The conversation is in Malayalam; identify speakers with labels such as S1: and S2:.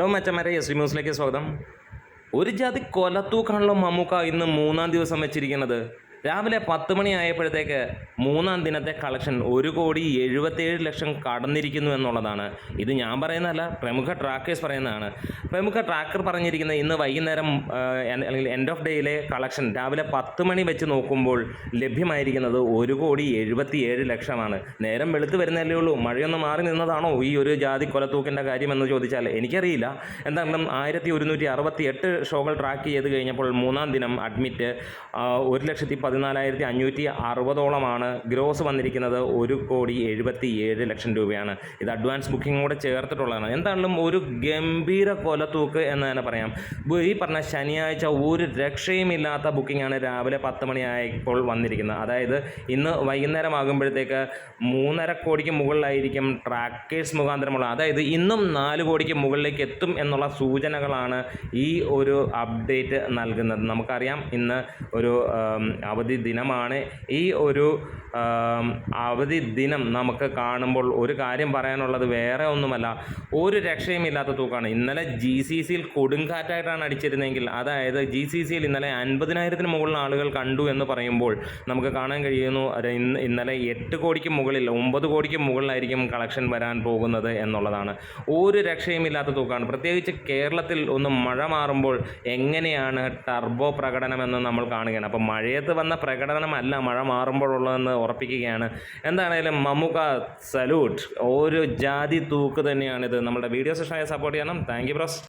S1: ഹലോ മച്ചന്മാരെ എസ് ന്യൂസിലേക്ക് സ്വാഗതം. ഒരു ജാതി കൊലത്തൂക്കാണല്ലോ മമ്മൂക്ക ഇന്ന് മൂന്നാം ദിവസം വെച്ചിരിക്കുന്നത്. രാവിലെ പത്ത് മണിയായപ്പോഴത്തേക്ക് മൂന്നാം ദിനത്തെ കളക്ഷൻ ഒരു കോടി എഴുപത്തേഴ് ലക്ഷം കടന്നിരിക്കുന്നു എന്നുള്ളതാണ്. ഇത് ഞാൻ പറയുന്നതല്ല പ്രമുഖ ട്രാക്കേഴ്സ് പറയുന്നതാണ്. പ്രമുഖ ട്രാക്കർ പറഞ്ഞിരിക്കുന്നത് ഇന്ന് വൈകുന്നേരം അല്ലെങ്കിൽ എൻഡ് ഓഫ് ഡേയിലെ കളക്ഷൻ രാവിലെ പത്ത് മണി വെച്ച് നോക്കുമ്പോൾ ലഭ്യമായിരിക്കുന്നത് ഒരു കോടി എഴുപത്തിയേഴ് ലക്ഷമാണ്. നേരം വെളുത്ത് വരുന്നല്ലേ ഉള്ളൂ. മഴയൊന്നും മാറി നിന്നതാണോ ഈ ഒരു ജാതി കൊലത്തൂക്കിന്റെ കാര്യമെന്ന് ചോദിച്ചാൽ എനിക്കറിയില്ല. എന്തായാലും ആയിരത്തി ഒരുന്നൂറ്റി അറുപത്തി എട്ട് ഷോകൾ ട്രാക്ക് ചെയ്ത് കഴിഞ്ഞപ്പോൾ മൂന്നാം ദിനം അഡ്മിറ്റ് ഒരു ലക്ഷത്തി പതിനാലായിരത്തി അഞ്ഞൂറ്റി അറുപതോളമാണ് ഗ്രോസ് വന്നിരിക്കുന്നത് ഒരു കോടി എഴുപത്തി ഏഴ് ലക്ഷം രൂപയാണ്. ഇത് അഡ്വാൻസ് ബുക്കിംഗ് കൂടെ ചേർത്തിട്ടുള്ളതാണ്. എന്താണെങ്കിലും ഒരു ഗംഭീര കൊലത്തൂക്ക് എന്ന് തന്നെ പറയാം. ഈ പറഞ്ഞ ശനിയാഴ്ച ഒരു രക്ഷയുമില്ലാത്ത ബുക്കിംഗാണ് രാവിലെ പത്ത് മണിയായപ്പോൾ വന്നിരിക്കുന്നത്. അതായത് ഇന്ന് വൈകുന്നേരം ആകുമ്പോഴത്തേക്ക് മൂന്നര കോടിക്ക് മുകളിലായിരിക്കും ട്രാക്കേഴ്സ് മുഖാന്തരമുള്ള അതായത് ഇന്നും നാല് കോടിക്ക് മുകളിലേക്ക് എത്തും എന്നുള്ള സൂചനകളാണ് ഈ ഒരു അപ്ഡേറ്റ് നൽകുന്നത്. നമുക്കറിയാം ഇന്ന് ഒരു അവധി ദിനമാണ്. ഈ ഒരു അവധി ദിനം നമുക്ക് കാണുമ്പോൾ ഒരു കാര്യം പറയാനുള്ളത് വേറെ ഒന്നുമല്ല. ഒരു രക്ഷയുമില്ലാത്ത തൂക്കാണ്. ഇന്നലെ ജി സി സിയിൽ കൊടുങ്കാറ്റായിട്ടാണ് അടിച്ചിരുന്നെങ്കിൽ അതായത് ജി സി സിയിൽ ഇന്നലെ അൻപതിനായിരത്തിന് മുകളിൽ ആളുകൾ കണ്ടു എന്ന് പറയുമ്പോൾ നമുക്ക് കാണാൻ കഴിയുന്നു ഇന്ന് ഇന്നലെ എട്ട് കോടിക്ക് മുകളിൽ ഒമ്പത് കോടിക്ക് മുകളിലായിരിക്കും കളക്ഷൻ വരാൻ പോകുന്നത് എന്നുള്ളതാണ്. ഒരു രക്ഷയുമില്ലാത്ത തൂക്കാണ്. പ്രത്യേകിച്ച് കേരളത്തിൽ ഒന്ന് മഴ മാറുമ്പോൾ എങ്ങനെയാണ് ടർബോ പ്രകടനം എന്ന് നമ്മൾ കാണുകയാണ്. അപ്പോൾ മഴയത്ത് വന്ന പ്രകടനമല്ല മഴ മാറുമ്പോഴുള്ളതെന്ന് ഉറപ്പിക്കുകയാണ്. എന്താണേലും മമ്മുക്ക സല്യൂട്ട് ഓരോ ജാതി തൂക്ക് തന്നെയാണിത്. നമ്മുടെ വീഡിയോ സെഷനായി സപ്പോർട്ട് ചെയ്യണം. Thank you bros